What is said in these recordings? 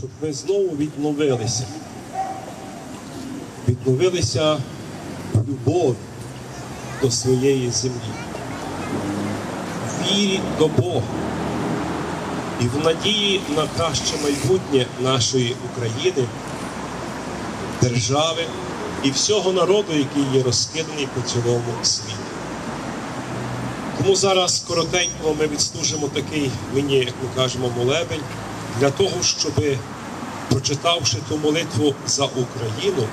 щоб ми знову відновилися. Відновилися в любові до своєї землі, вірі до Бога і в надії на краще майбутнє нашої України, держави і всього народу, який є розкиданий по цілому світі. Тому зараз коротенько ми відслужимо такий мені, як ми кажемо, молебень для того, щоб, прочитавши ту молитву за Україну,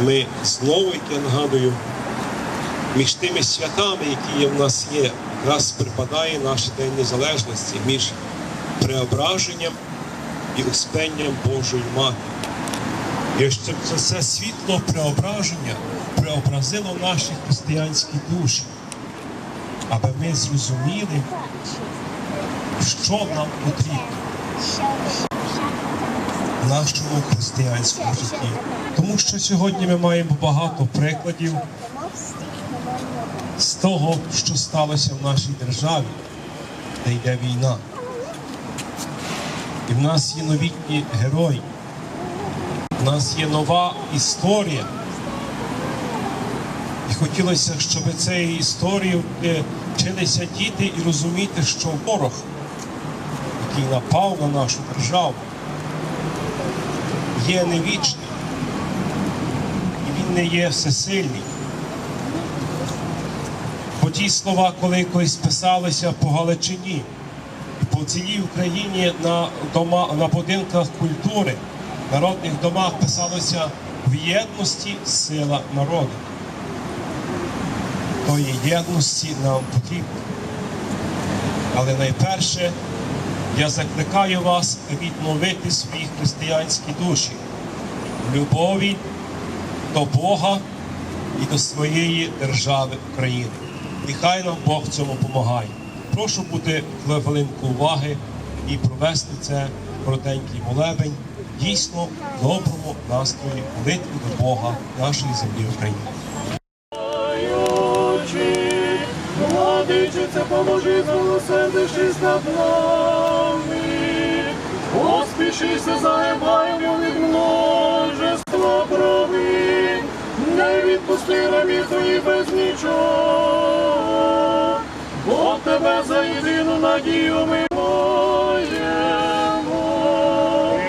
ми знову, як я нагадую, між тими святами, які в нас є, якраз припадає наш День Незалежності між преображенням і успенням Божої Матері. І щоб це світло преображення преобразило наші християнські душі, аби ми зрозуміли, що нам потрібно нашому християнському житті. Тому що сьогодні ми маємо багато прикладів з того, що сталося в нашій державі, де йде війна. І в нас є новітні герої, в нас є нова історія. І хотілося, щоб цією історією вчилися діти і розуміти, що ворог, який напав на нашу державу, є не вічний, і він не є всесильний. Бо ті слова, коли колись писалися по Галичині, по цілій Україні на, дома, на будинках культури, народних домах писалося в єдності сила народу. Тої єдності нам потрібно. Але найперше я закликаю вас відновити свої християнські душі в любові до Бога і до своєї держави України. І хай нам Бог цьому допомагає. Прошу бути хвилинку уваги і провести це коротенький молебень дійсно доброму настрої молитви до Бога нашої землі України. Даючи, владичице, поможи, змилосердишись над нами. Поспішися загибаємо від множества провин, не відпусти рабів твої без нічого, бо тебе за єдину надію ми маємо.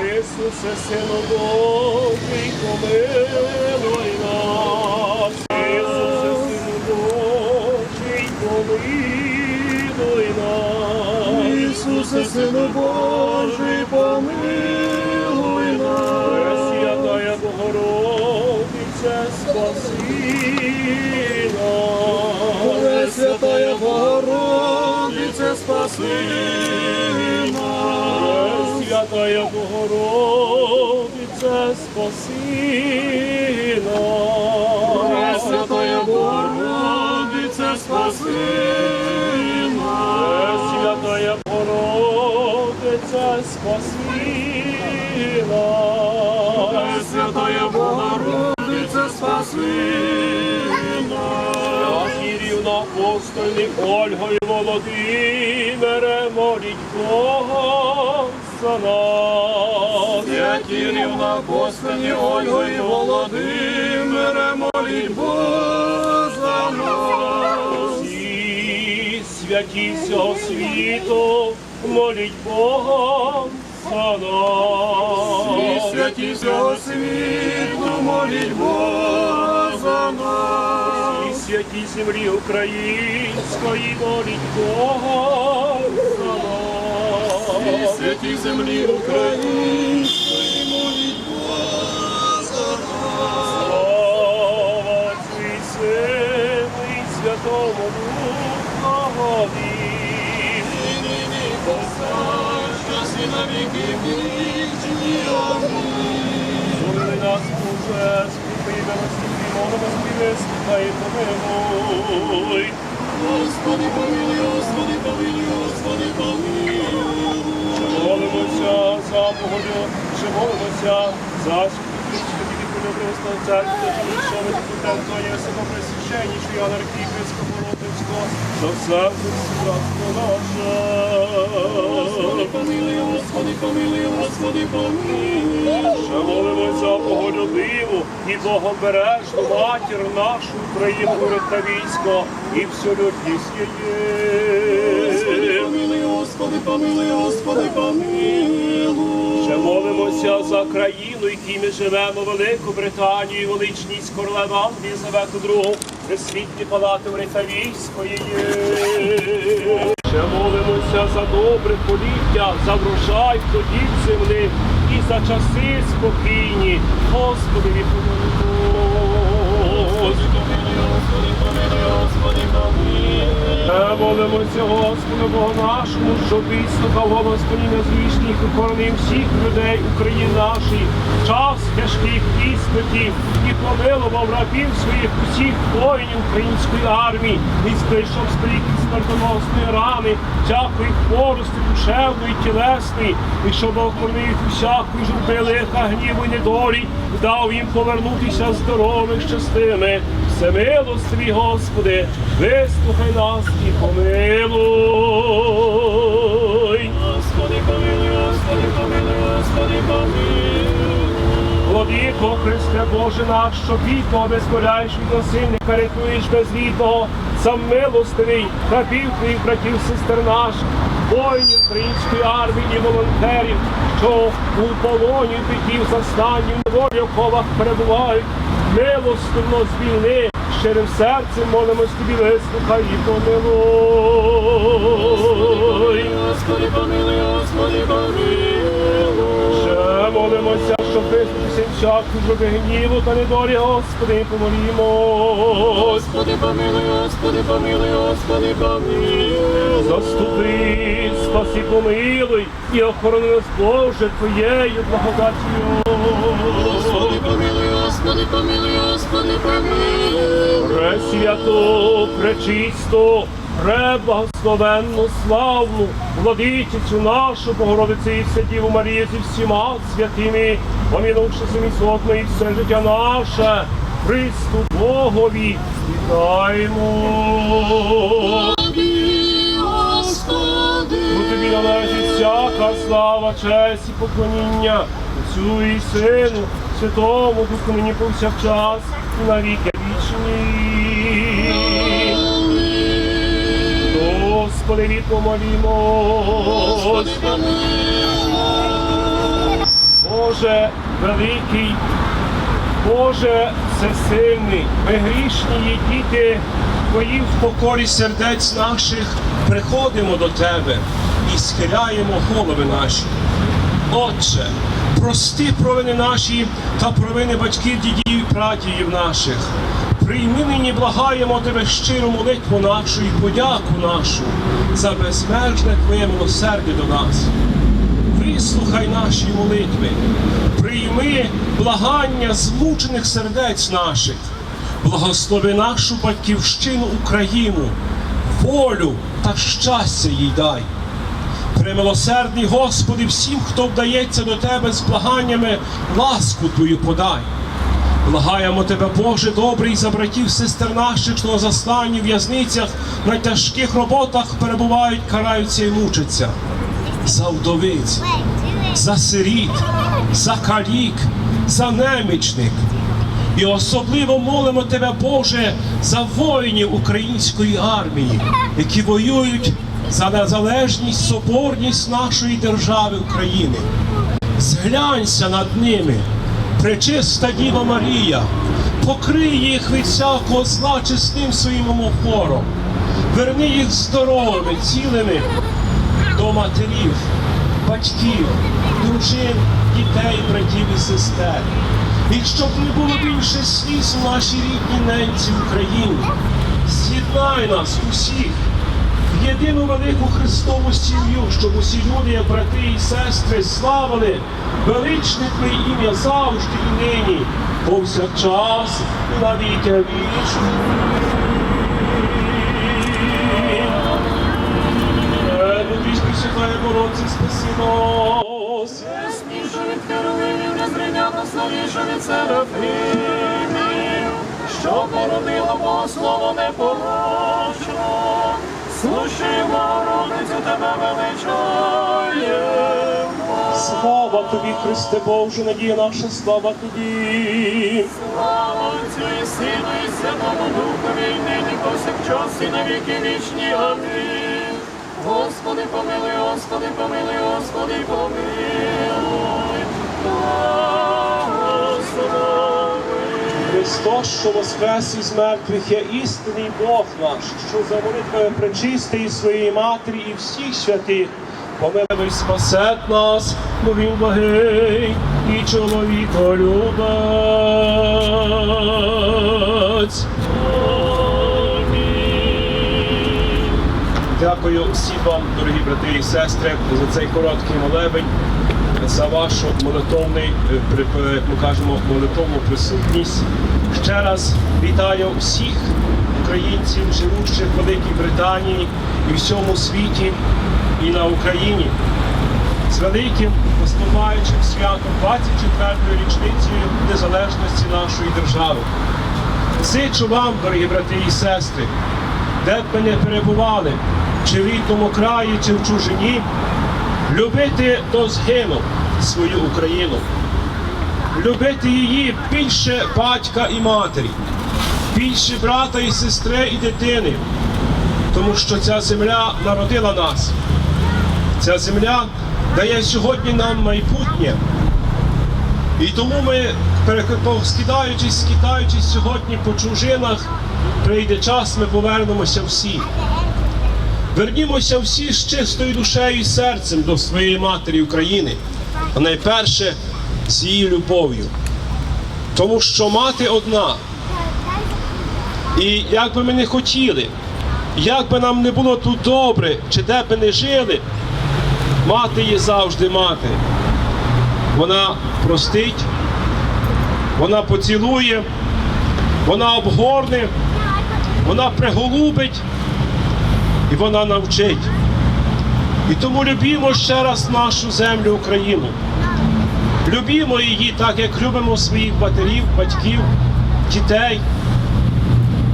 Ісусе, Сину Божий, помилуй нас. Ісусе, Сину Божий, помилуй нас. Ісусе, Сину Божий, помилуй нас. Пресвятая Богородице, спаси нас. Пресвятая Богородице, спаси нас. Святая Богородице, спаси нас. Святая Богородице, спаси нас. Нас. Святая Богородице, спаси нас. Ахірівна апостольник Ольга і Володимире, моліть Бога за нас. Святірівна апостольні Ольга і Володимире, моліть Бога за нас. Всі святі всього світу, моліть Бога за нас. Всі святі всього світу, моліть Бога за нас. Всі святі землі української, моліть Бога за нас. Всі святі землі української, вічні. Нас, Боже, скупи милості, молимо співи, слухай, помилуй. Господи, помилуй, Господи, помилуй, Господи, помилуй. Молимося за погоду, чи молимося за святу полюбив церкву, та Антонія Самопресвященнішого Іоанна Архієпископа Ротинського, за все братство наше. Господи, помилуй, Господи, помилуй, Господи, помилуй. Ще молимося Боголюбиву і Богобережну матір нашу Україну, та військо, і всю людність Господи, помилуй, Господи, помилуй, Господи, помилуй. Ще молимося за країну, в якій ми живемо, Велику Британію, величність королева Англії Завету II, Пресвітні палати Британійської. Ще молимося за добре поліття, за врожай плодів земних і за часи спокійні. Господи, Господи, Молимося Господу Богу нашому, щоб вислухав голос Господні звічних і коронив всіх людей України нашої, час тяжких іспитів і помилував рабів своїх усіх воїнів української армії, і знайшов стрік смертоносної рани, всякої хворості, душевної, тілесної, і щоб охоронив усякої журби лиха, гніву недолі, дав їм повернутися здоровими, щастими. Всемилостиві, Господи, вислухай нас і помилуй. Господи, помилуй, Господи, помилуй, Господи, помилуй. Владико, Христе Боже наш, що бідного безкоряєш від насильника, рятуєш безвідного, сам милостивий, рабів твоїх братів, сестер наших, воїнів української армії і волонтерів, що у полоні битів застанні, в неволі оковах перебувають, милостивно звільни, щирим серцем молимось тобі, вислухай і помилуй. Господи, помилуй, Господи, помилуй. Ще молимося, щоб визнатися всяку зроби гніву та недолі, Господи, помолімось. Господи, помилуй, Господи, помилуй, Господи, помилуй. Заступи, спаси, помилуй і охорони нас, Боже, Твоєю благодаттю. Господи, помилуй, Господи, помилуй, Господи, помилуй. Пресвяту, пречисту, преблагословенну, славну, владичицю нашу, Богородицю і все Діву Марію зі всіма святими, помінувши самі сотно і все життя наше, Христу Богові, вітаємо. Бо тобі належить всяка слава, честь і поклоніння Отцю і Сину, Святому Духу нині повсякчас і на віки вічні. Господи, відпомолімось. Господи. Боже великий, Боже всесильний, ми грішні є діти Твої в покорі сердець наших приходимо до Тебе і схиляємо голови наші. Отче, прости провини наші та провини батьків, дідів і прадідів наших. Прийми нині, благаємо Тебе щиру молитву нашу і подяку нашу за безмежне Твоє милосердя до нас вислухай наші молитви, прийми благання змучених сердець наших, благослови нашу батьківщину Україну, волю та щастя їй дай. Примилосердний Господи, всім, хто вдається до Тебе з благаннями, ласку Твою подай. Благаємо Тебе, Боже, добрий за братів, сестер наших, що на засланні в'язницях на тяжких роботах перебувають, караються і мучаться. За вдовиць, за сиріт, за калік, за немічник. І особливо молимо Тебе, Боже, за воїнів української армії, які воюють за незалежність, соборність нашої держави України. Зглянься над ними, пречиста Діва Марія, покрий їх від всякого зла чесним своїм омофором, верни їх здоровими, цілими до матерів, батьків, дружин, дітей, братів і сестер. І щоб не було більше сліз у нашій рідній ненці Україні, з'єднай нас усіх єдину велику Христову сім'ю, щоб усі люди, брати і сестри, славили величне Твоє ім'я завжди і нині, повсякчас і на віки вічні. Пресвятая Богородице, спаси нас. Смішу від Каролини, розрина ясновіша від серафимів, що породила Бога слово непорочно, слушай, Богородицю, тебе величаємо. Слава тобі, Христе Боже, надія наша, слава тобі. Слава Отцю і Сину і Святому Духові, і нині повсякчас і на віки вічні. Амінь. Господи, помилуй, Господи, помилуй, Господи, помилуй. Христос, що воскрес із мертвих, є істинний Бог наш, що за молитвою пречистої своєї матері і всіх святих. Помилуй, спасет нас, бо він благий і чоловіколюбець. Дякую всім вам, дорогі брати і сестри, за цей короткий молебень, за вашу молитовний, е, е, як ми кажемо, молитовну присутність. Ще раз вітаю всіх українців, живучих в Великій Британії і всьому світі, і на Україні з великим наступаючим святом 24-ї річницею незалежності нашої держави. Зичу вам, дорогі брати і сестри, де б ми не перебували, чи в рідному краї, чи в чужині, любити до згину свою Україну, любити її більше батька і матері, більше брата і сестри і дитини, тому що ця земля народила нас. Ця земля дає сьогодні нам майбутнє. І тому ми, скидаючись, скидаючись сьогодні по чужинах, прийде час, ми повернемося всі. Вернімося всі з чистою душею і серцем до своєї матері України, а найперше її любов'ю. Тому що мати одна. І як би ми не хотіли, як би нам не було тут добре, чи де би не жили, мати є завжди мати. Вона простить, вона поцілує, вона обгорне, вона приголубить і вона навчить. І тому любімо ще раз нашу землю Україну. Любімо її так, як любимо своїх матерів, батьків, дітей.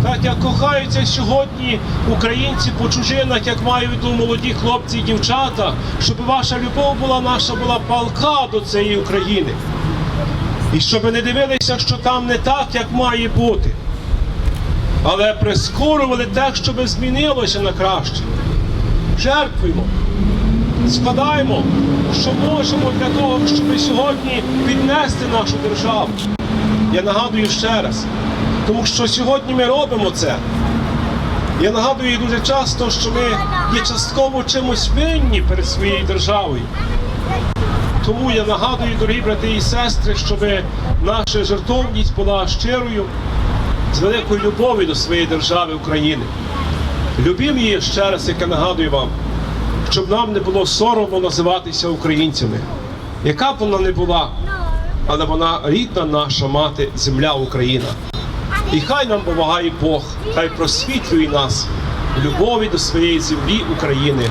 Так як кохаються сьогодні українці по чужинах, як мають у молоді хлопці і дівчата, щоб ваша любов була наша була палка до цієї України. І щоб не дивилися, що там не так, як має бути. Але прискорювали те, щоб змінилося на краще. Жертвуємо, складаємо, що можемо для того, щоб сьогодні піднести нашу державу. Я нагадую ще раз, тому що сьогодні ми робимо це. Я нагадую дуже часто, що ми є частково чимось винні перед своєю державою. Тому я нагадую, дорогі брати і сестри, щоб наша жертовність була щирою, з великою любов'ю до своєї держави України. Любім її ще раз, як я нагадую вам, щоб нам не було соромно називатися українцями. Яка б вона не була, але вона рідна наша мати, земля Україна. І хай нам допомагає Бог, хай просвітлює нас в любові до своєї землі України.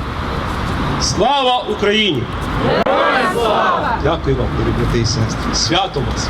Слава Україні! Дякую вам, дорогі брати і сестри. Свято вас!